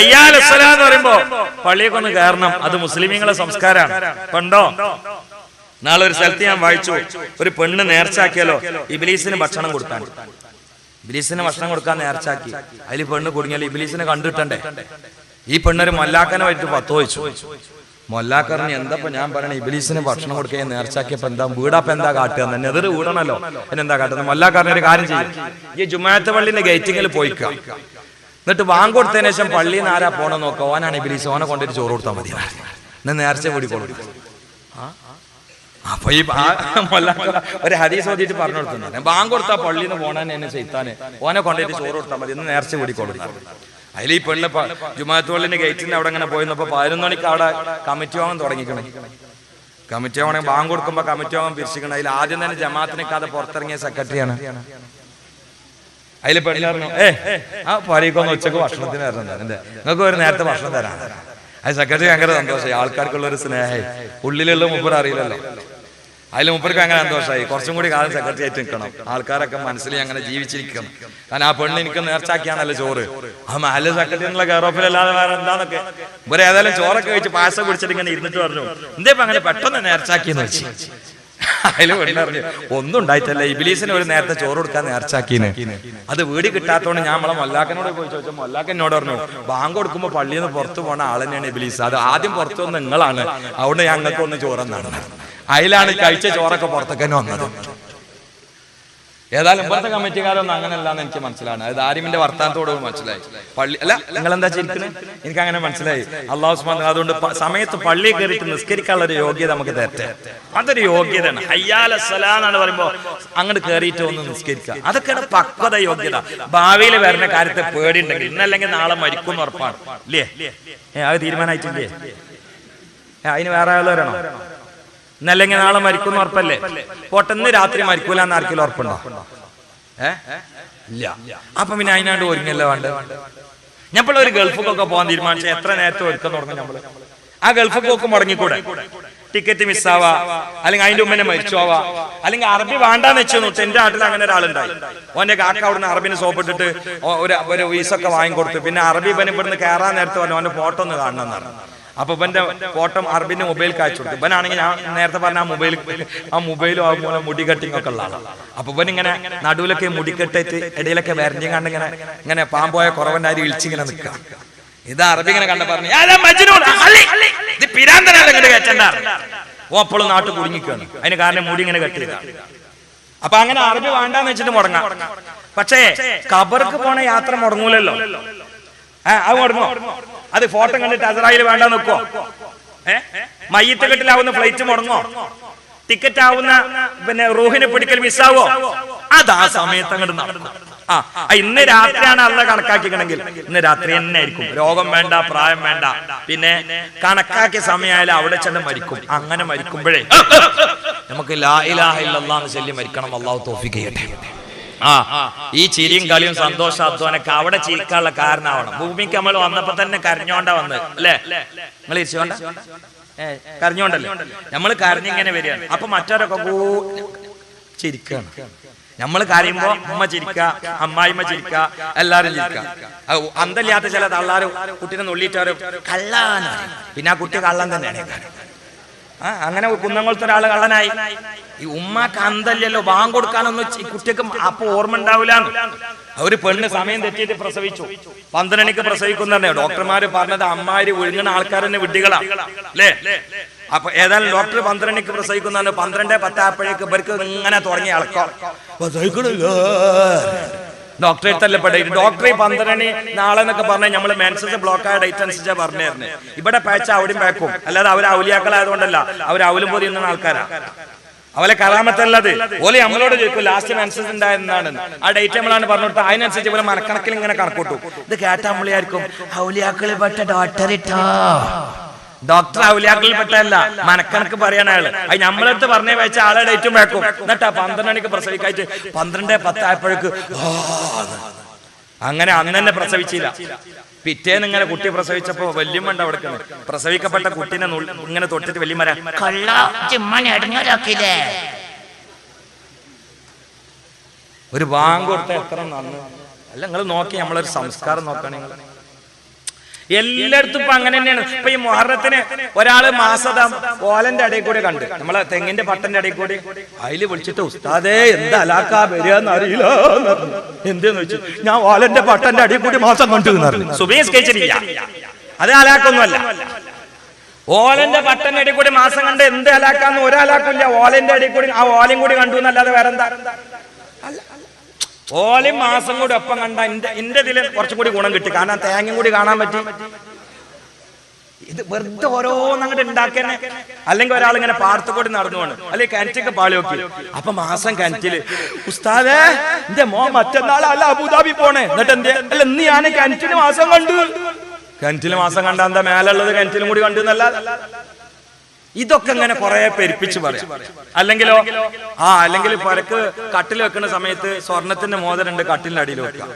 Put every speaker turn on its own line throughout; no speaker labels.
ഹയ്യാൽ എന്ന് പറയുമ്പോ പള്ളിയെ കൊണ്ട് കയറണം. അത് മുസ്ലിമീങ്ങളെ സംസ്കാരമാണ് കണ്ടോ? നാളെ ഒരു സ്ഥലത്ത് ഞാൻ വായിച്ചു. ഒരു പെണ്ണ് നേർച്ചാക്കിയാലോ ഇബിലീസിന് ഭക്ഷണം കൊടുക്കാൻ. ഇബിലീസിന് ഭക്ഷണം കൊടുക്കാൻ നേർച്ചാക്കി അതിൽ പെണ്ണ് കുടുങ്ങിയാൽ ഇബിലീസിനെ കണ്ടിട്ടണ്ടേ? ഈ പെണ്ണൊരു മൊല്ലാക്കനെ വെച്ച് പത്ത് വെച്ചു മൊല്ലാക്കറിന് എന്താ ഞാൻ പറയണ? ഇബിലീസിന് ഭക്ഷണം കൊടുക്കാൻ നേർച്ചാക്കിയപ്പോ എന്താ? വീടാപ്പ എന്താ കാട്ടുക? തന്നെ എതൊരു വീടണല്ലോ. എന്നെന്താ കാട്ടുന്നത് മൊല്ലാക്കാരനൊരു കാര്യം ചെയ്യും. ഈ ജുമാത്ത പള്ളിന്റെ ഗേറ്റിങ്ങിൽ പോയിക്ക. എന്നിട്ട് വാങ്ങ കൊടുത്തതിന് ശേഷം പള്ളിയിൽ നിന്ന് ആരാ പോണെന്ന് നോക്കുക ഓനാണ് ഇബിലീസ്. ഓനെ കൊണ്ടൊരു ചോറ് കൊടുത്താൽ മതി. എന്നാ നേർച്ച കൂടിക്കോളൂ അപ്പൊ ഈ ഒരു ഹരീസ് ഓതിയിട്ട് പറഞ്ഞു കൊടുത്തു. ബാങ്ക് കൊടുത്താ പള്ളിയിൽ നിന്ന് പോണാൻ എന്നെ ചെയ്താന് ഓനെ കൊണ്ടുപോയിട്ട് ചോറ് കൊടുത്താൽ മതി. എന്ന് നേർച്ച കൂടിക്കോളൂ അതിൽ ഈ പെണ്ണ് പള്ളിന്റെ ഗേറ്റിന്റെ അവിടെ അങ്ങനെ പോയിരുന്നപ്പോ പതിനൊന്ന് മണിക്ക് അവിടെ കമ്മിറ്റി വാങ്ങാൻ തുടങ്ങിക്കണേ. കമ്മിറ്റി വാങ്ങണേ ബാങ്ക് കൊടുക്കുമ്പോ കമ്മിറ്റി വാങ്ങാൻ പിരിച്ചിക്കണം. അതിൽ ആദ്യം തന്നെ ജമാഅത്തിനെക്കാതെ പുറത്തിറങ്ങിയ സെക്രട്ടറിയാണ് അതിൽ പെണ്ണു പറഞ്ഞു ഏ ആ പരീക്കൊന്ന് ഉച്ചയ്ക്ക് ഭക്ഷണത്തിന് വരണം എന്റെ നിങ്ങൾക്ക് ഒരു നേരത്തെ ഭക്ഷണം തരാം. അത് സെക്രട്ടറി ഭയങ്കര സന്തോഷമായി. ആൾക്കാർക്കുള്ള ഒരു സ്നേഹമായി. ഉള്ളിലുള്ള മുപ്പർ അറിയില്ലല്ലോ. അതിൽ മുപ്പർക്ക് അങ്ങനെ സന്തോഷമായി. കുറച്ചും കൂടി കാലം സെക്രട്ടറി ആയിട്ട് നിൽക്കണം. ആൾക്കാരൊക്കെ മനസ്സിൽ അങ്ങനെ ജീവിച്ചിരിക്കണം. കാരണം ആ പെണ്ണ് എനിക്ക് നേർച്ചാക്കിയാണല്ലോ ചോറ്. ആ മഹൽ സെക്രട്ടറി എന്നുള്ള അല്ലാതെ വേറെ എന്താന്നൊക്കെ. ഇവരെ ഏതായാലും ചോറൊക്കെ കഴിച്ച് പായസം കുടിച്ചിട്ട് ഇങ്ങനെ ഇരുന്നിട്ട് പറഞ്ഞു എന്തേപ്പ അങ്ങനെ പെട്ടെന്ന് നേർച്ചാക്കിയെന്ന് വെച്ച്? അതിൽ പെണ്ണറിഞ്ഞു ഒന്നും ഉണ്ടായിട്ടല്ല. ഇബിലീസിന് ഒരു നേരത്തെ ചോറ് കൊടുക്കാൻ നേർച്ചാക്കീന്. അത് വീട് കിട്ടാത്തോണ്ട് ഞാൻ നമ്മളെ മൊല്ലാക്കനോട് പോയി ചോദിച്ചു മൊല്ലാക്കൻ എന്നോട് പറഞ്ഞു ബാങ്ക് കൊടുക്കുമ്പോ പള്ളിയിൽ നിന്ന് പുറത്തു പോണ ആൾ തന്നെയാണ് ഇബിലീസ്. അത് ആദ്യം പുറത്തു വന്ന് നിങ്ങളാണ്. ഞാൻ ഞങ്ങൾക്ക് ഒന്ന് ചോറെന്നാണ് അതിലാണ് കഴിച്ച ചോറൊക്കെ പുറത്തേക്കന്നെ വന്നത്. ഏതായാലും ഇപ്പോഴത്തെ കമ്മിറ്റിക്കാരൊന്നും അങ്ങനെയല്ലാന്ന് എനിക്ക് മനസ്സിലാണ്. അത് ആരിമിന്റെ വർത്താനത്തോട് മനസ്സിലായി. പള്ളി അല്ല നിങ്ങൾ എന്താ ചിരിക്കുന്നത് എനിക്ക് അങ്ങനെ മനസ്സിലായി. അള്ളാഹു ഉസ്മാൻ അതുകൊണ്ട് സമയത്ത് പള്ളിയിൽ കയറിയിട്ട് നിസ്കരിക്കാനുള്ള ഒരു യോഗ്യത നമുക്ക് തരട്ടെ. അതൊരു യോഗ്യതയാണ്. ഹയ്യാല സലാന്നാണ് പറയുമ്പോ അങ്ങോട്ട് കയറിയിട്ട് ഒന്ന് നിസ്കരിക്കുക. അതൊക്കെയാണ് പക്വത യോഗ്യത. ഭാവിയിൽ വരുന്ന കാര്യത്തെ പേടിയുണ്ടെങ്കിൽ ഇന്നല്ലെങ്കിൽ നാളെ മരിക്കും എന്ന് ഉറപ്പാണ്. ഇല്ലേ? ഏ അത് തീരുമാനമായിട്ടില്ലേ? അതിന് വേറെ ആൾ വരണോ ഇന്നല്ലെങ്കിൽ നാളെ മരിക്കുന്ന ഉറപ്പല്ലേ? പൊട്ടെന്ന് രാത്രി മരിക്കൂല എന്ന് ആർക്കെങ്കിലും ഉറപ്പുണ്ടോ? ഏ? ഇല്ല. അപ്പൊ പിന്നെ അതിനാണ്ട് ഒരുങ്ങല്ലേ വേണ്ട? ഞമ്മളൊരു ഒരു ഗൾഫിലൊക്കെ പോകാൻ തീരുമാനിച്ച എത്ര നേരത്തെ ഒരുക്കം തുടങ്ങും നമ്മൾ? ആ ഗൾഫ് പോക്ക് മുടങ്ങിക്കൂടെ? ടിക്കറ്റ് മിസ്സാവാ അല്ലെങ്കിൽ അതിന്റെ ഉമ്മനെ മരിച്ചോവാ അല്ലെങ്കിൽ അറബി വേണ്ടാന്ന് വെച്ചു നോക്കി എന്റെ നാട്ടിൽ അങ്ങനെ ഒരാളുണ്ടായി. ഓന്റെ കാക്ക അവിടുന്ന് അറബിന് സോപ്പിട്ടിട്ട് ഒരു ഒരു വീസൊക്കെ വാങ്ങിക്കൊടുത്തു. പിന്നെ അറബി ഇവൻ ഇവിടുന്ന് കയറാൻ നേരത്തെ പറഞ്ഞു ഓന്റെ ഫോട്ടോ ഒന്ന് കാണണം എന്നാണ് അപ്പൊ ഇവന്റെ ഫോട്ടോ അറബിന്റെ മൊബൈൽ കാഴ്ച കൊടുത്തു. ഇവനാണെങ്കിൽ ഞാൻ നേരത്തെ പറഞ്ഞ ആ മൊബൈൽ ആ മൊബൈലും ആ മൂലം മുടി കട്ടിങ് ഒക്കെ ഉള്ള ആളാണ് അപ്പൊ ഇവനിങ്ങനെ നടുവിലൊക്കെ മുടിക്കെട്ടിട്ട് ഇടയിലൊക്കെ വരഞ്ഞും കണ്ട് ഇങ്ങനെ ഇങ്ങനെ പാമ്പോയ കുറവന്റെ അരി ഇളിച്ചിങ്ങനെ നിൽക്കാം ഇത് അറബി ഇങ്ങനെ കണ്ട പറഞ്ഞു "യാ, ദാ മജ്നൂൻ, ഇത് ഓ അപ്പോഴും നാട്ടിൽ കുടുങ്ങിക്കാണ്. അതിന് കാരണം മുടി ഇങ്ങനെ കെട്ടി അപ്പൊ അങ്ങനെ അറബി വേണ്ടാന്ന് വെച്ചിട്ട് മുടങ്ങാം. പക്ഷേ കബർക്ക് പോണ യാത്ര മുടങ്ങൂലല്ലോ. ആ, അത് മുടങ്ങോ അത് ഫോട്ടോ കണ്ടിട്ട് അസറായിൽ വേണ്ട നിൽക്കോ മയ്യത്ത് കെട്ടിലാവുന്ന ഫ്ലൈറ്റ് മുടങ്ങോ? ടിക്കറ്റ് ആവുന്ന പിന്നെ റൂഹിനെ പിടിക്കൽ മിസ്സാവോ? അത് ആ സമയത്ത് അങ്ങോട്ട് നടക്കും. ആ ഇന്ന് രാത്രിയാണ് അല്ല കണക്കാക്കിക്കണമെങ്കിൽ ഇന്ന് രാത്രി തന്നെ ആയിരിക്കും. രോഗം വേണ്ട പ്രായം വേണ്ട. പിന്നെ കണക്കാക്കിയ സമയമായാലും അവിടെ ചെന്ന് മരിക്കും. അങ്ങനെ മരിക്കുമ്പോഴേ നമുക്ക് ലാ ഇലാഹ ഇല്ലല്ലാഹ് ചൊല്ലി മരിക്കണം. അള്ളാഹു തോഫിക്ക് ചെയ്യട്ടെ. ആ ഈ ചിരിയും കളിയും സന്തോഷാധ്വാനൊക്കെ അവിടെ ചിരിക്കാനുള്ള കാരണമാവണം. ഭൂമിക്ക് നമ്മൾ വന്നപ്പോ തന്നെ കരഞ്ഞോണ്ട വന്ന് അല്ലേ? നിങ്ങൾ ഇരിച്ചോണ്ട കരഞ്ഞോണ്ടല്ലേ? നമ്മൾ കരഞ്ഞിങ്ങനെ വരികയാണ്. അപ്പൊ മറ്റവരൊക്കെ ചിരിക്കാണ്. നമ്മൾ കരയുമ്പോ അമ്മ ചിരിക്ക അമ്മായിമ്മ ചിരിക്ക എല്ലാരും ചിരിക്ക. അന്തല്ലാത്ത ചില തള്ളാരും കുട്ടീനെ നുള്ളിയിട്ടാരും കള്ളാന്ന് പിന്നെ ആ കുട്ടി കള്ളം തന്നെയാണ് ആ അങ്ങനെ കുന്നംകുളത്ത് ഒരാൾ കള്ളനായി. ഈ ഉമ്മാക്ക് അന്തല്ലല്ലോ ബാങ്ക് കൊടുക്കാനൊന്നും ഈ കുട്ടിക്ക് അപ്പൊ ഓർമ്മ ഉണ്ടാവില്ല ഒരു പെണ്ണ് സമയം തെറ്റിയിട്ട് പ്രസവിച്ചു. പന്ത്രണ്ടിക്ക് പ്രസവിക്കുന്ന ഡോക്ടർമാര് പറഞ്ഞത് അമ്മാര് ഒഴുങ്ങുന്ന ആൾക്കാർ തന്നെ വിഡ്ഢികളാ. അല്ലേ? അപ്പൊ ഏതായാലും ഡോക്ടർ പന്ത്രണ്ടിക്ക് പ്രസവിക്കുന്ന പന്ത്രണ്ട് പത്താപ്പഴേക്ക് ഇവർക്ക് ഇങ്ങനെ തുടങ്ങി ഇളക്കാം ഡോക്ടറെ തല്ലപ്പെട്ട ഡോക്ടറെ പന്ത്രണ്ട് നാളെ എന്നൊക്കെ പറഞ്ഞാൽ നമ്മൾ മെൻസസ് ബ്ലോക്ക് ആയ ഡേറ്റ് അനുസരിച്ചാ പറഞ്ഞായിരുന്നു ഇവിടെ പാച്ച് അവിടെയും പാക്കും അല്ലാതെ അവർ ഔലിയാക്കളായതുകൊണ്ടല്ല അവർ അവലും പോയി നിന്ന ആൾക്കാരാ. അവലെ കലാമത്തല്ലത്. ഓലെ നമ്മളോട് ചോദിക്കും ലാസ്റ്റ് മെൻസസ് ഉണ്ടായിരുന്നാണ് ആ ഡേറ്റ് നമ്മളാണ് പറഞ്ഞിട്ട് അതിനനുസരിച്ച് ഇവരെ മനക്കണക്കിൽ ഇങ്ങനെ കണക്കൂട്ടു ഇത് കേട്ട നമ്മളായിരിക്കും ഔലിയാക്കളിൽ പെട്ട ഡോക്ടർ ഇട്ടോ. ഡോക്ടർ ഔലിയാക്കളിൽ പെട്ടല്ല മനക്കണക്ക് പറയണ ആൾ. അത് നമ്മളടുത്ത് പറഞ്ഞേ വെച്ച ആളെ ഡേറ്റും വെക്കും. എന്നിട്ടാ പന്ത്രണ്ട് മണിക്ക് പ്രസവിക്കായിട്ട് പന്ത്രണ്ട് പത്തായപ്പോഴേക്ക് അങ്ങനെ അന്ന് തന്നെ പ്രസവിച്ചില്ല. പിറ്റേന്ന് ഇങ്ങനെ കുട്ടി പ്രസവിച്ചപ്പോ വല്യമ്മണ്ട് അവിടെ. പ്രസവിക്കപ്പെട്ട കുട്ടീനെ ഇങ്ങനെ തൊട്ടിട്ട് വല്യമ്മര
കള്ള അടഞ്ഞോരാക്കില്ലേ
ഒരു ബാങ്ക് കൊടുത്ത എത്ര നന്ന്. അല്ല നിങ്ങൾ നോക്കി നമ്മളൊരു സംസ്കാരം നോക്കുകയാണ് നിങ്ങൾ എല്ലായിടത്തും ഇപ്പൊ അങ്ങനെ തന്നെയാണ്. ഇപ്പൊ ഈ മുഹറത്തിന് ഒരാൾ മാസത ഓലന്റെ അടയിൽ കൂടെ കണ്ട്. നമ്മളെ തെങ്ങിന്റെ പട്ടന്റെ അടയിൽ കൂടി. അതിൽ വിളിച്ചിട്ട് ഉസ്താദേ എന്താ അലാക്കാ അറിയില്ല. എന്തെന്ന് വെച്ചു? ഞാൻ ഓലന്റെ പട്ടന്റെ അടിയിൽ കൂടി മാസം കണ്ടു എന്ന് പറഞ്ഞു. സുബീസ് കഴിച്ചിട്ടില്ല അത് അലാക്കൊന്നുമല്ല. ഓലന്റെ പട്ടന്റെ അടിയിൽ കൂടി മാസം കണ്ട് എന്ത് അലാക്കാന്ന് ഒരലാക്കില്ല ഓലന്റെ അടിയിൽ കൂടി ആ ഓലയും കൂടി കണ്ടു എന്നല്ലാതെ വേറെന്താ? ഓലയും മാസം കൂടി ഒപ്പം കണ്ട എന്റെ എന്റെ ഇതിൽ കുറച്ചും കൂടി ഗുണം കിട്ടി. കാരണം തേങ്ങയും കൂടി കാണാൻ പറ്റി. ഇത് വെറുതെ ഓരോന്നങ്ങോട്ട് ഉണ്ടാക്കന്നെ അല്ലെങ്കിൽ ഒരാൾ ഇങ്ങനെ പാർത്തക്കോട്ട് നടന്നുകൊണ്ട് അല്ലെങ്കിൽ കിണറ്റൊക്കെ പാളി നോക്കി അപ്പൊ മാസം കിണറ്റിൽ ഉസ്താദേ എന്റെ മോ മറ്റന്നാൾ അല്ല അബുദാബി പോണേ. എന്നിട്ട് എന്തേ അല്ല ഇന്ന് ഞാൻ കിണറ്റിന് മാസം കണ്ടു. കിണറ്റിൽ മാസം കണ്ട എന്താ മേലുള്ളത് കിണറ്റിലും കൂടി കണ്ടു എന്നല്ല ഇതൊക്കെ ഇങ്ങനെ കുറെ പെരുപ്പിച്ച് പറയാം. അല്ലെങ്കിലോ? ആ അല്ലെങ്കിൽ പരക്ക് കട്ടിൽ വെക്കുന്ന സമയത്ത് സ്വർണത്തിന്റെ മോതിരണ്ട് കട്ടിലിന്റെ അടിയിൽ വെക്കുക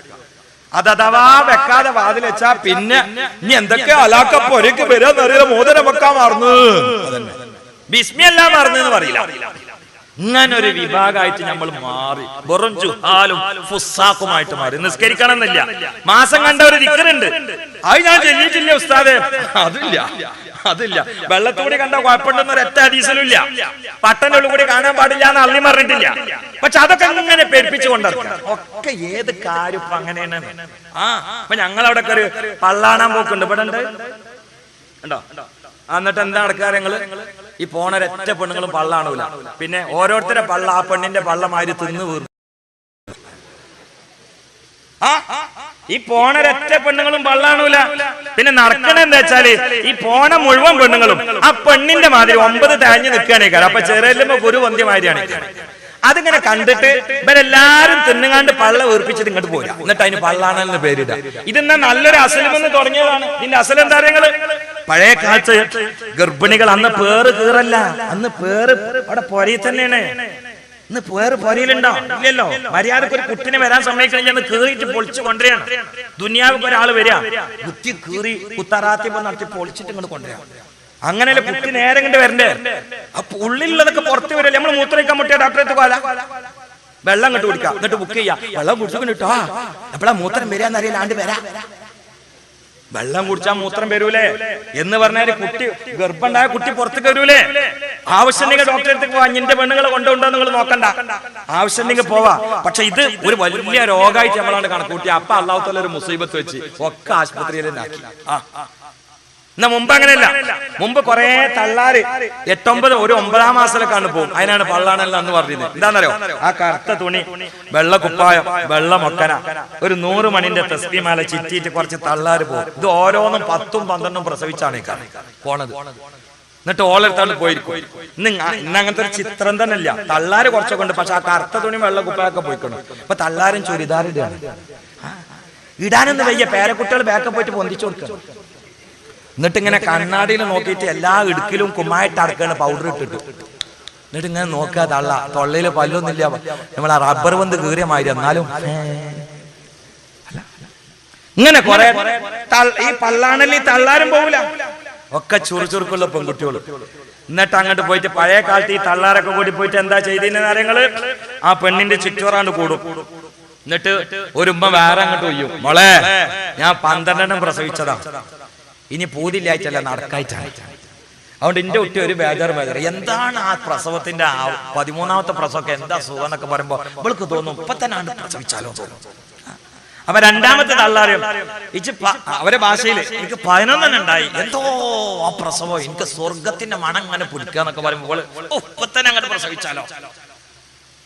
അത് അഥവാ വെക്കാതെ വാതിൽ വെച്ചാ പിന്നെ ഇനി എന്തൊക്കെ അലാക്ക പൊരക്ക് വരാന്നറിയില്ല മോതിരം വെക്കാൻ മറന്നു. ബിസ്മിയല്ല മറന്നു എന്ന് പറയില്ല. ഇങ്ങനെ ഒരു വിഭാഗമായിട്ട് നമ്മൾ മാറി. വെറും ജുഹാലും ഫുസാക്കുമായിട്ട് മാറി. നിസ്കരിക്കണം എന്നില്ല മാസം കണ്ട ഒരു ദിക്കറുണ്ട് അത് ഞാൻ ചെല്ലിയിട്ടില്ല ഉസ്താദേ. അതില്ല. അതില്ല. വെള്ളത്തുകൂടി കണ്ട കുഴപ്പമുണ്ടെന്ന് ഒരൊറ്റ ഹദീസിലുമില്ല ഇല്ല. ഉള്ളിൽ കൂടി കാണാൻ പാടില്ല എന്ന് അള്ളി പറഞ്ഞിട്ടില്ല. പക്ഷെ അതൊക്കെ ഇങ്ങനെ പേരിപ്പിച്ചു കൊണ്ടിരിക്കാം ഒക്കെ ഏത് കാര്യം ഇപ്പൊ അങ്ങനെയാണ്? ആ അപ്പൊ ഞങ്ങൾ അവിടെ ഒരു പള്ളാണാൻ പോക്കുണ്ട്. ഇവിടെ ഉണ്ട്. ഉണ്ടോ? എന്നിട്ട് എന്താ നടക്കാറ് ഞങ്ങൾ? ഈ പോണ ഒറ്റ പെണ്ണുങ്ങളും പള്ളാണൂല. പിന്നെ ഓരോരുത്തരെ പള്ള ആ പെണ്ണിന്റെ പള്ളമാര് തിന്നു വീർന്നു ആ. ഈ പോണ ഒരൊറ്റ പെണ്ണുങ്ങളും പള്ളാണൂല പിന്നെ നടക്കണ എന്താ വെച്ചാൽ ഈ പോണ മുഴുവൻ പെണ്ണുങ്ങളും ആ പെണ്ണിന്റെ മാതിരി ഒമ്പത് തഴഞ്ഞു നിൽക്കുകയാണ് അപ്പൊ ചെറിയല്ലുമ്പോ ഗുരു വന്ധ്യമാരിയാണ് അതിങ്ങനെ കണ്ടിട്ട് ഇവരെല്ലാരും തിന്നുകാണ്ട് പള്ള വീർപ്പിച്ചിട്ട് ഇങ്ങോട്ട് പോരാ. എന്നിട്ട് അതിന് പള്ളാണെന്ന് പേരിടാ. ഇതെന്നാ നല്ലൊരു അസലമെന്ന് തുടങ്ങിയതാണ്. ഇതിന്റെ അസൽ എന്താ നിങ്ങൾ പഴയ കാലത്ത് ഗർഭിണികൾ അന്ന് പേറ് കീറല്ല. അന്ന് പേറ് അവിടെ പുരയിൽ തന്നെയാണ്. ഇന്ന് വേറെ പൊരയിലുണ്ടോ ഇല്ലല്ലോ. മര്യാദയ്ക്ക് ഒരു കുട്ടിനെ വരാൻ സമ്മതിക്കണമെങ്കിൽ കീറിയിട്ട് പൊളിച്ചു കൊണ്ടുവരികയാണ്. ദുനിയാവിക്ക് ഒരാൾ വരിക. കുത്തി കീറി കുത്തറാത്തി നടത്തി പൊളിച്ചിട്ട് ഇങ്ങോട്ട് കൊണ്ടുവരിക. അങ്ങനെയല്ല കുട്ടി നേരെ കണ്ട് വരണ്ടേ? അപ്പൊ ഉള്ളിലുള്ളതൊക്കെ പുറത്ത് വരല്ലേ? നമ്മൾ മൂത്രയിക്കാൻ മുട്ടിയ ഡോക്ടറെ പോല വെള്ളം ഇങ്ങോട്ട് കുടിക്കാം. എന്നിട്ട് ബുക്ക് ചെയ്യാം. വെള്ളം കുടിച്ചു കിട്ടോ എപ്പോഴാ മൂത്രം വരികയെന്നറിയില്ല ആണ്ട് വരാ. വെള്ളം കുടിച്ചാൽ മൂത്രം വരൂലേ? എന്ന് പറഞ്ഞാൽ കുട്ടി ഗർഭണ്ടായ കുട്ടി പുറത്തേക്ക് വരൂലേ? ആവശ്യമുണ്ടെങ്കിൽ ഡോക്ടറെ അടുത്തേക്ക് പോവാ അഞ്ഞിന്റെ പെണ്ണുങ്ങളെ കൊണ്ടുണ്ടോ നിങ്ങൾ നോക്കണ്ട. ആവശ്യമുണ്ടെങ്കിൽ പോവാ. പക്ഷെ ഇത് ഒരു വലിയ രോഗമായിട്ട് നമ്മളാണ് കണക്കൂട്ടി അപ്പൊ അള്ളാഹുത്തല ഒരു മുസീബത്ത് വെച്ച് ഒക്കെ ആശുപത്രിയിലാക്കി ആ. എന്നാ മുമ്പ് അങ്ങനെയല്ല. മുമ്പ് കുറെ തള്ളാര് എട്ടൊമ്പത് ഒരു ഒമ്പതാം മാസത്തിലൊക്കെയാണ് പോകും. അതിനാണ് പള്ളാണല്ല എന്ന് പറഞ്ഞത്. എന്താണെന്നറിയോ ആ കറുത്ത തുണി വെള്ള കുപ്പായം വെള്ള മൊക്കന ഒരു നൂറ് മണിന്റെ തസ്തി മാല ചിറ്റിയിട്ട് കുറച്ച് തള്ളാര് പോകും. ഇത് ഓരോന്നും പത്തും പന്ത്രണ്ടും പ്രസവിച്ചാണ് ഈ. പോണത്. എന്നിട്ട് ഓളെടുത്താണ്ട് പോയിരിക്കും. ഇന്ന് ഇന്ന് അങ്ങനത്തെ ഒരു ചിത്രം തന്നെ ഇല്ല. തള്ളാര് കുറച്ചൊക്കെ ഉണ്ട്. പക്ഷെ ആ കറുത്ത തുണി വെള്ള കുപ്പായൊക്കെ പോയിക്കണം. അപ്പൊ തള്ളാരും ചുരിദാറിടാണ് ഇടാനൊന്നും വയ്യ. പേരക്കുട്ടികൾ ബാക്കെ പോയിട്ട് പൊന്തിച്ചു കൊടുക്കണം എന്നിട്ട് ഇങ്ങനെ കണ്ണാടിയിൽ നോക്കിയിട്ട് എല്ലാ ഇടുക്കിലും കുമ്മായിട്ട് അടക്കാണ് പൗഡർ ഇട്ടിട്ട്. എന്നിട്ട് ഇങ്ങനെ നോക്കുക തള്ള തൊള്ളയിൽ പല്ലൊന്നുമില്ല. നമ്മൾ ആ റബ്ബർ വന്ന് കീറിയ മാതിരി എന്നാലും. ഇങ്ങനെ കൊറേ ഈ പള്ളാണല്ലി തള്ളാരും പോകൂല ഒക്കെ ചുറുചുറുക്കുള്ള പെൺകുട്ടികൾ എന്നിട്ട് അങ്ങോട്ട് പോയിട്ട് പഴയ കാലത്ത് ഈ തള്ളാരൊക്കെ കൂടി പോയിട്ട് എന്താ ചെയ്തതിന്റെ കാര്യങ്ങൾ ആ പെണ്ണിന്റെ ചുറ്റോറാണ്ട് കൂടും. എന്നിട്ട് ഒരു ഉമ്മ വേറെ അങ്ങോട്ട് ഒയ്യും. മോളെ ഞാൻ പന്ത്രണ്ടെണ്ണം പ്രസവിച്ചതാ. ഇനി പൂതില്ലായിട്ടല്ല നടക്കായിട്ടാണ്. അതുകൊണ്ട് എന്റെ കുട്ടി ഒരു ബേജാർ ബേജാർ എന്താണ് ആ പ്രസവത്തിന്റെ പതിമൂന്നാമത്തെ പ്രസവമൊക്കെ എന്താ സുഖം എന്നൊക്കെ പറയുമ്പോ ഇവൾക്ക് തോന്നും ഇപ്പൊ തന്നെ പ്രസവിച്ചാലോ അപ്പൊ രണ്ടാമത്തെ തള്ളാറിയും ഇച്ചി അവരെ ഭാഷയിൽ എനിക്ക് പതിനൊന്നെണ്ണം ഉണ്ടായി. എന്തോ ആ പ്രസവം എനിക്ക് സ്വർഗത്തിന്റെ മണം അങ്ങനെ പിടിക്കുക എന്നൊക്കെ പറയുമ്പോൾ ഇപ്പൊ തന്നെ അങ്ങനെ പ്രസവിച്ചാലോ?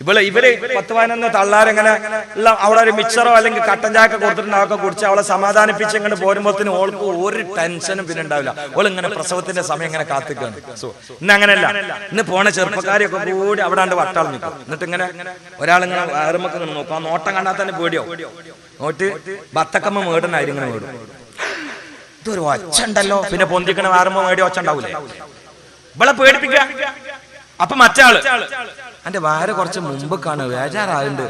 ഇവൾ ഇവർ പത്ത് പതിനൊന്ന് തള്ളാരങ്ങനെ ഉള്ള അവിടെ ഒരു മിക്സറോ അല്ലെങ്കിൽ കട്ടൻ ചാക്ക കൊടുത്തിട്ടുണ്ട് അതൊക്കെ കുടിച്ച് അവളെ സമാധാനിപ്പിച്ച് ഇങ്ങോട്ട് പോരുമ്പോത്തിന് ഓൾക്ക് ഒരു ടെൻഷനും പിന്നെ ഉണ്ടാവില്ല. ഓൾ ഇങ്ങനെ പ്രസവത്തിന്റെ സമയം ഇങ്ങനെ കാത്തിക്കാണ്. സോ ഇന്ന് അങ്ങനെയല്ല. ഇന്ന് പോണ ചെറുപ്പക്കാരെയൊക്കെ കൂടി അവിടെ ഉണ്ട് വട്ടാളം നിൽക്കും. എന്നിട്ട് ഇങ്ങനെ ഒരാളിങ്ങനെ വേറുമൊക്കെ ഇങ്ങനെ നോക്കും. നോട്ടം കണ്ടാൽ തന്നെ പേടിയോ നോട്ട് ബത്തക്കമ്മ മേടനായി ഇങ്ങനെ മേടും. ഇതൊരു ഒച്ച ഉണ്ടല്ലോ പിന്നെ പൊന്തിക്കണ വേറുമ്പോ മേടി ഒച്ച ഉണ്ടാവൂലേ ഇവളെ പേടിപ്പിക്കുക അപ്പൊ മറ്റാൾ എന്റെ വാര കുറച്ച് മുമ്പ് കാണു. വേജാറായുണ്ട്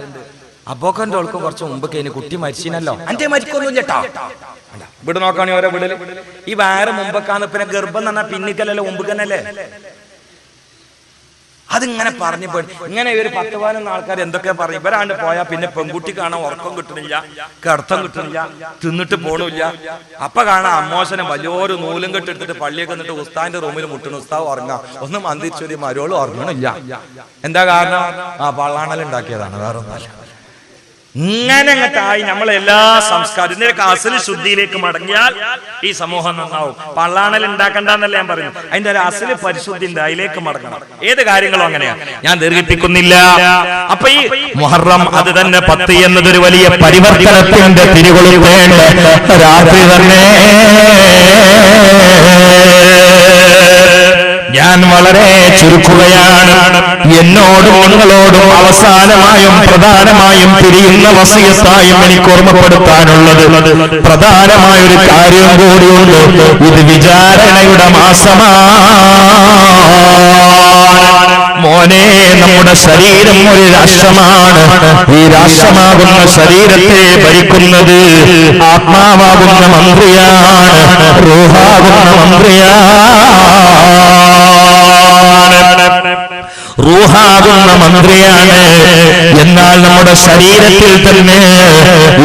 അപ്പോക്കന്റെ ഓൾക്കും കുറച്ച് മുമ്പ് കഴിഞ്ഞ് കുട്ടി മരിച്ചിനല്ലോ. അന്റെ മരിക്കൊന്നും ചേട്ടാ ഇവിടെ നോക്കാണി ഓരോ വീടിൽ. ഈ വാര മുമ്പൊക്കാന്ന് പിന്നെ ഗർഭം പറഞ്ഞാൽ പിന്നിക്കലല്ലോ മുമ്പ് തന്നെയല്ലേ? അതിങ്ങനെ പറഞ്ഞു പോയി. ഇങ്ങനെ ഒരു പത്ത് പതിനൊന്ന് ആൾക്കാർ എന്തൊക്കെ പറഞ്ഞു ഇവരാണ്ട് പോയാൽ പിന്നെ പെൺകുട്ടി കാണാൻ ഉറക്കം കിട്ടണില്ല കിടത്തം കിട്ടണില്ല തിന്നിട്ട് പോണില്ല. അപ്പൊ കാണാൻ അമ്മോശനെ വലിയൊരു നൂലും കെട്ടെടുത്തിട്ട് പള്ളിയൊക്കെ എന്നിട്ട് ഉസ്താന്റെ റൂമിൽ മുട്ടണ ഉസ്താവ് ഉറങ്ങാം. ഒന്നും മന്ദിച്ചൊരു മരോളും ഉറങ്ങണില്ല. എന്താ കാരണം? ആ പള്ളാണൽ ഉണ്ടാക്കിയതാണ് വേറെ ഒന്നല്ല ഇങ്ങനെ അങ്ങട്ടായി നമ്മളെ എല്ലാ സംസ്കാരം. അസൽ ശുദ്ധിയിലേക്ക് മടങ്ങിയാൽ ഈ സമൂഹം നന്നാവും. പള്ളാണൽ ഉണ്ടാക്കണ്ടെന്നല്ല ഞാൻ പറഞ്ഞു. അതിന്റെ ഒരു അസൽ പരിശുദ്ധി അതിലേക്ക് മടങ്ങണം. ഏത് കാര്യങ്ങളും അങ്ങനെയാ. ഞാൻ ദീർഘിപ്പിക്കുന്നില്ല. അപ്പൊ ഈ മുഹറം അത് തന്നെ പത്ത് എന്നതൊരു വലിയ
പരിവർത്തനത്തിന്റെ തിരികൊളുത്തേണ്ട രാത്രി തന്നെ ഞാൻ വളരെ ചുരുക്കുകയാണ് എന്നോടും നിങ്ങളോടും അവസാനമായും പ്രധാനമായും തിരിയുന്ന വസീയത്തായും എനിക്ക് ഓർമ്മപ്പെടുത്താനുള്ളത്. പ്രധാനമായ ഒരു കാര്യം കൂടിയുണ്ട്. ഇത് വിചാരണയുടെ മാസമാണ്. മോനെ നമ്മുടെ ശരീരം ഒരു രാഷ്ട്രമാണ്. ഈ രാഷ്ട്രമാകുന്ന ശരീരത്തെ ഭരിക്കുന്നത് ആത്മാവാകുന്ന മന്ത്രിയാണ് റൂഹാകുന്ന മന്ത്രിയാണ്. റൂഹാകുന്ന മന്ത്രിയാണ്. എന്നാൽ നമ്മുടെ ശരീരത്തിൽ തന്നെ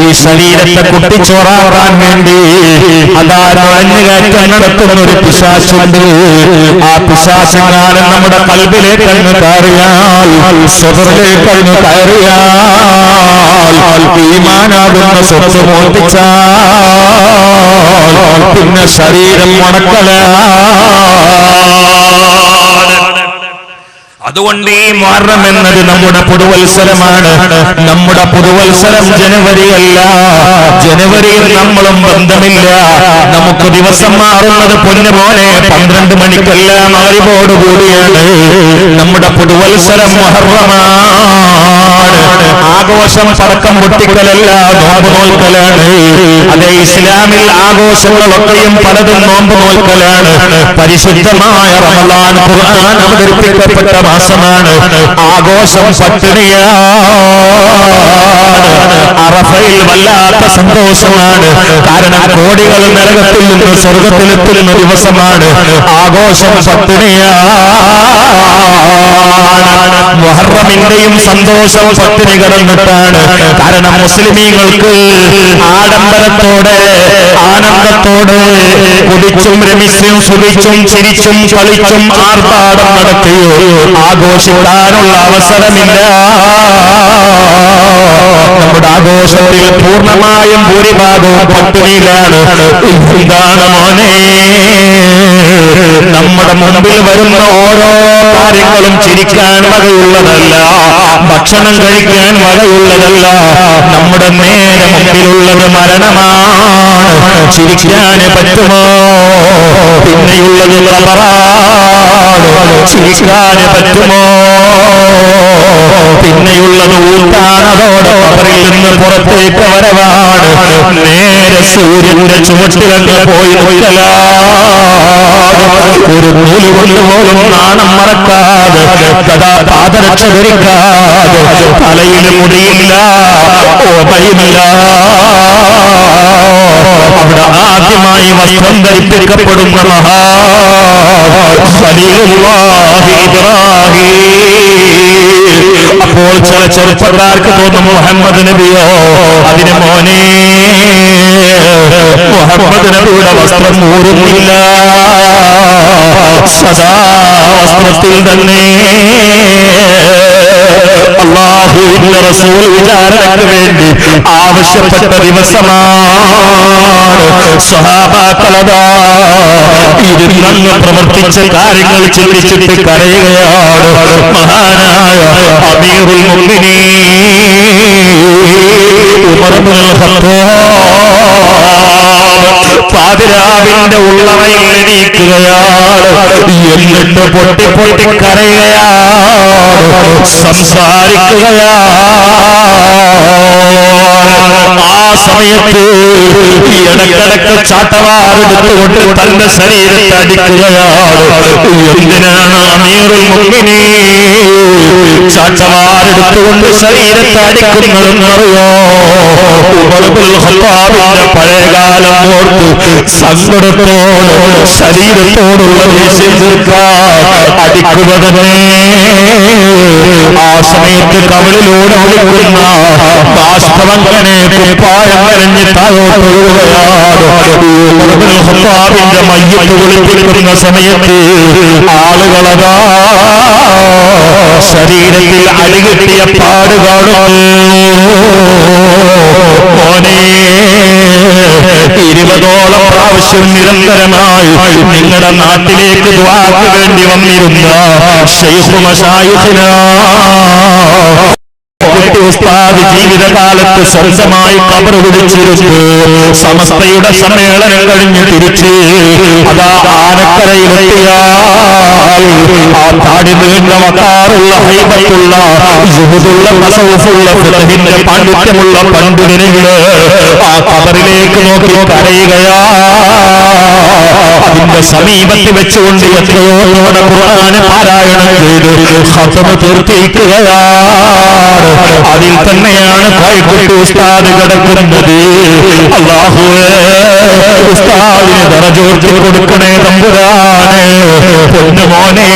ഈ ശരീരത്തെ കുട്ടിച്ചോറാറാൻ വേണ്ടി അതാ നുഴഞ്ഞുകയറ്റം നടത്തുന്ന ഒരു പിശാശുണ്ട്. ആ പിശാശനാണ് നമ്മുടെ കൽബിലേക്ക് അങ്ങ് കയറിയാൽ സ്വതറിലേക്ക് അങ്ങ് കയറിയാൽ ഈമാനാകുന്ന സ്വത്ത് മോർപ്പിച്ചാൽ പിന്നെ ശരീരം മുടക്കലാണ് അതുകൊണ്ട് ഈ മുഹറം എന്നത് നമ്മുടെ പുതുവത്സരമാണ്. നമ്മുടെ പുതുവത്സരം ജനുവരി. അല്ല ജനുവരിയിൽ നമ്മളും ബന്ധമില്ല. നമുക്ക് ദിവസം മാറുന്നത് പൊന്നുപോലെ പന്ത്രണ്ട് മണിക്കല്ല മാറിപോടുകൂടിയാണ് കൂടിയാണ് നമ്മുടെ പുതുവത്സരം മുഹറമാണ്. ആഘോഷം പടക്കം പൊട്ടിക്കലല്ല നോമ്പ് നോൽക്കലാണ് അതെ ഇസ്ലാമിൽ ആഘോഷങ്ങളൊക്കെയും പലതും നോമ്പ് നോൽക്കലാണ് പരിശുദ്ധമായ റമദാൻ ഖുർആൻ അവതരിപ്പിക്കപ്പെട്ട മാസമാണ്. ആഘോഷം പട്ടിണിയാണ്. വല്ലാത്ത സന്തോഷമാണ്. കാരണം കോടികൾ നരകത്തിൽ നിന്ന് സ്വർഗത്തിലെത്തുന്ന ദിവസമാണ്. ആഘോഷം പട്ടിണിയാണ്. മുഹറമിന്റെയും സന്തോഷം പട്ടിണി കിടന്നിട്ടാണ്. കാരണം മുസ്ലിമീങ്ങൾക്ക് ആഡംബരത്തോടെ ആനന്ദത്തോടെ കുടിച്ചും രമിച്ചും സുഖിച്ചും ചിരിച്ചും കളിച്ചും ആർഭാടം നടത്തിയോ? ആഘോഷിക്കാനുള്ള അവസരമില്ല. നമ്മുടെ ആഘോഷത്തിൽ പൂർണമായും ഭൂരിഭാഗവും പട്ടിണിയിലാണ്. എന്താണ് മോനെ. നമ്മുടെ മുമ്പിൽ വരുന്ന ഓരോ കാര്യങ്ങളും ചിരിക്കാൻ വകയുള്ളതല്ല. ഭക്ഷണം കഴിക്കാൻ വകയുള്ളതല്ല. നമ്മുടെ നേരെ മുമ്പിലുള്ളത് മരണമാണ്. ചിരിക്കാൻ പറ്റുമോ? പിന്നെയുള്ളത് ചിരിക്കാന് പറ്റുമോ? പിന്നെയുള്ളത് ഊട്ടാനതോടെ കബറിൽ നിന്ന് പുറത്തേക്ക് വരവാണ്. നേരെ സൂര്യന്റെ ചുവട്ടിലങ്ങ് പോയി നിൽക്കലാണ്. ഒരു നൂൽ കൊണ്ട് നാണം മറക്കാതെ പാദരക്ഷ ധരിക്കാതെ തലയിൽ മുടിയില്ല ഓപയില്ല അവിടെ ആദ്യമായി വസ്ത്രം ധരിപ്പിക്കപ്പെടുന്ന മഹാ അപ്പോൾ ചില ചെറുപ്പക്കാർക്ക് തോന്നും മുഹമ്മദ് നബിയോ? അതിന് മോനെ മുഹമ്മദ് നബിയുടെ വസ്ത്രം ഊരുന്നില്ല. സദാ വസ്ത്രത്തിൽ തന്നെ. അള്ളാഹുവിന്റെ റസൂൽ വിചാരണക്ക് വേണ്ടി ആവശ്യപ്പെട്ട ദിവസമാണ് സഹാബാക്കളതാ. ഇരുന്നങ്ങ് പ്രവർത്തിച്ച കാര്യങ്ങൾ ചിന്തിച്ചിട്ട് കരയുകയാണ് മഹാനായ അമീറുൽ മുഅ്മിനീ ഉമർ ഇബ്നുൽ ഖത്താബ് പാതിരാവിന്റെ ഉള്ളറയിൽ എണീക്കുകയാണ്. എന്നിട്ട് പൊട്ടി പൊട്ടി കരയുകയാണ്. സംസാരിക്കുകയാണ്. ആ സമയത്ത് ഇടക്കിടക്ക് ചാട്ടവാറെടുത്തുകൊണ്ട് തന്റെ ശരീരത്തെ അടിക്കുകയാണ്. എന്തിനാണ് അമീറുൽ മുഅ്മിനീൻ ചാട്ടവാറെടുത്തുകൊണ്ട് ശരീരത്തെ അടിക്കുന്നതെന്നറിയോ പഴയകാലം ഓർത്ത് സങ്കടത്തോട് ശരീരത്തോടുള്ള ദേഷ്യം തീർക്കാൻ അടിക്കുക തന്നെ. ആ സമയത്ത് കവളിലൂടെ ഒഴുകുന്ന ബാഷ്പമങ്ങനെ കുപ്പായം വരഞ്ഞ് താഴോട്ട് ഒഴുകുകയാണ്. ഉമർ ഇബ്നുൽ മയ്യത്ത് കുളിപ്പിക്കുന്ന സമയത്ത് ആളുകളതാ ശരീരത്തിൽ അടികിട്ടിയ പാട് കാണുന്നു മോനെ പ്രാവശ്യം നിരന്തരമായി നിങ്ങളുടെ നാട്ടിലേക്ക് വേണ്ടി വന്നിരുന്ന കുട്ടി ഉസ്താദ് ജീവിതകാലത്ത് സ്വന്തമായി കബർ വിളിച്ചിരുന്നു സമസ്തയുടെ സമ്മേളനം കഴിഞ്ഞ് തിരിച്ച് അതാ ആനക്കരയിലെത്തിയാൽ ആ താടി നീണ്ട ഹൈബത്തുള്ള സുഹൃത്തുള്ള തസവുഫുള്ള ഫിഖഹിന്റെ പാണ്ഡിത്യമുള്ള പണ്ഡിതനുകൾ ആ കബറിലേക്ക് നോക്കി കരയുകയാ. അതിന്റെ സമീപത്ത് വെച്ചുകൊണ്ട് എത്രയോ ഖുർആന് പാരായണം ചെയ്ത് ഖത്തമ തീർത്തിരിക്കുകയാണ് അതിൽ തന്നെയാണ് കോഴിക്കോട്ട് ഉസ്താദ് കിടക്കുന്നത്. അള്ളാഹുവേ ഉസ്താദിന് ദറജോർത്തി കൊടുക്കണേ തമ്പുരാനെ പൊന്നുമോനെ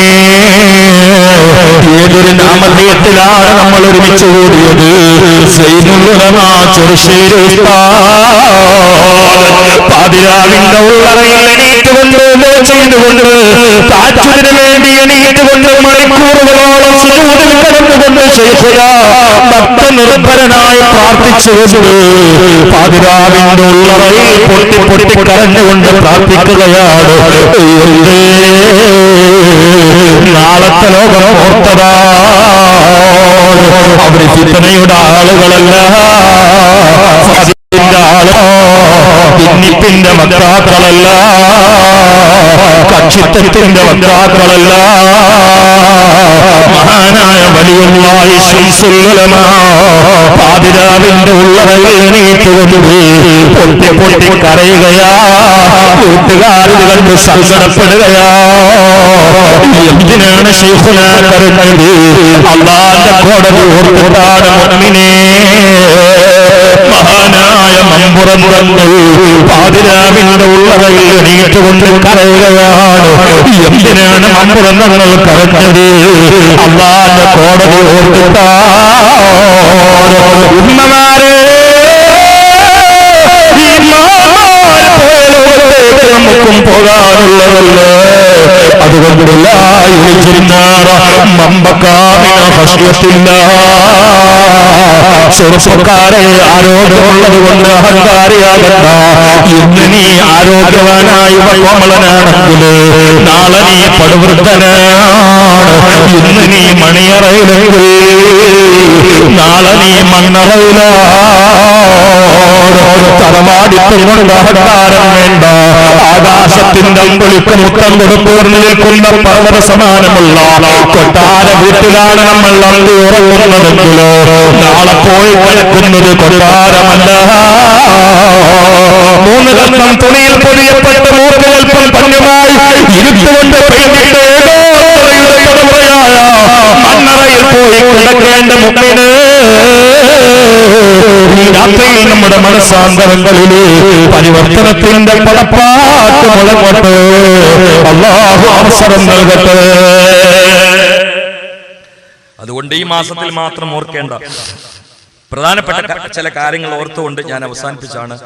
ഏതൊരു നാമധേയത്തിലാണ് നമ്മൾ ഒരുമിച്ച് കൂടിയത്? ചെറുശ്ശേരി പാതിരാവിന്റെ ഉള്ളറയിൽ എണീറ്റുകൊണ്ട് കൊണ്ട് ചെയ്തുകൊണ്ട് താജ്ജുദിന് വേണ്ടി എണീറ്റുകൊണ്ട് മണിക്കൂറുകളോളം കടന്നുകൊണ്ട് ശേഷയാ ഭക്ത നിർഭരനായി പ്രാർത്ഥിച്ചുകൊണ്ട് പാതിരാവിന്റെ ഉള്ളറയിൽ പൊട്ടി പൊട്ടി കരഞ്ഞുകൊണ്ട് പ്രാർത്ഥിക്കുകയാണ്. നാളത്തെ ലോകം ഓർത്തതാ അവർ ചിന്തനയുടെ ആളുകളല്ല ഫാസിന്റെ ആളോ ഭിന്നിപ്പിന്റെ വക്താക്കളല്ല കക്ഷിത്വത്തിന്റെ വക്താക്കളല്ല മഹാനായ വലിയുള്ളായി പാതിരാവിന്റെ ഉള്ളവയിൽ എണീറ്റുകൊണ്ട് പൊട്ടി പൊട്ടി കരയുകയാ. കൂട്ടുകാരിൽ കണ്ട് സങ്കടപ്പെടുകയാ എന്തിനാണ് ശൈഖുന കരുന്നത് അള്ളാന്റെ കോടതി ഓർത്തിട്ടാണ് മുഅ്മിനേ മഹാനായ മമ്പുറമുറങ്ങൾ പാതിരാവിന്റെ ഉള്ളറയിൽ എണീറ്റുകൊണ്ട് കരയുകയാണ് എന്തിനാണ് മമ്പുറങ്ങൾ കരഞ്ഞത്? അള്ളാന്റെ കോടതി ഓർത്തിട്ടാ. ഉമ്മമാരെ നമുക്കും പോകാനുള്ളതല്ലേ? അതുകൊണ്ടുള്ള മമ്പക്കാമിന ഭക്ഷ്യത്തില്ല ചെറുപ്പക്കാരെ ആരോഗ്യമുള്ളത് കൊണ്ട് അഹങ്കാരിയാകണ്ട. ഇന്ന് നീ ആരോഗ്യവാനായി കോമളനാണെങ്കിൽ നാളെ നീ പടുവൃദ്ധനാണ്. ഇന്ന് നീ മണിയറയിലെങ്കിൽ നാളെ നീ മണ്ണറയിലാണ് കൊണ്ട് അഹങ്കാരം വേണ്ട ആകാശത്തിന്റെ അമ്പളിക്ക് മുക്കം കൊടുത്തൂർന്ന് നിൽക്കുന്ന പർവത സമാനമുള്ള കൊട്ടാര വീട്ടിലാണ് നമ്മൾ അന്തി ഉറങ്ങുന്നതെങ്കിലോ? നാളെ പോയി കിടക്കുന്നത് കൊട്ടാരമല്ല. മൂന്ന് കഷ്ണം തുണിയിൽ പൊതിയപ്പെട്ട മൂന്ന് കൽപ്പം പഞ്ഞുമായി ഇരുത്തുകൊണ്ട് പെയ്തിട്ട് തലമുറയായ മണ്ണറയിൽ പോയി കിടക്കേണ്ട മുമ്പിന് ഈ നമ്മുടെ മനസ്സാന്തരങ്ങളിൽ പരിവർത്തനത്തിന്റെ പടപ്പാട്ട് മുഴങ്ങട്ടെ. അള്ളാഹു അവസരം നൽകട്ടെ.
അതുകൊണ്ട് ഈ മാസത്തിൽ മാത്രം ഓർക്കേണ്ട പ്രധാനപ്പെട്ട ചില കാര്യങ്ങൾ ഓർത്തുകൊണ്ട് ഞാൻ അവസാനിപ്പിച്ചാണ്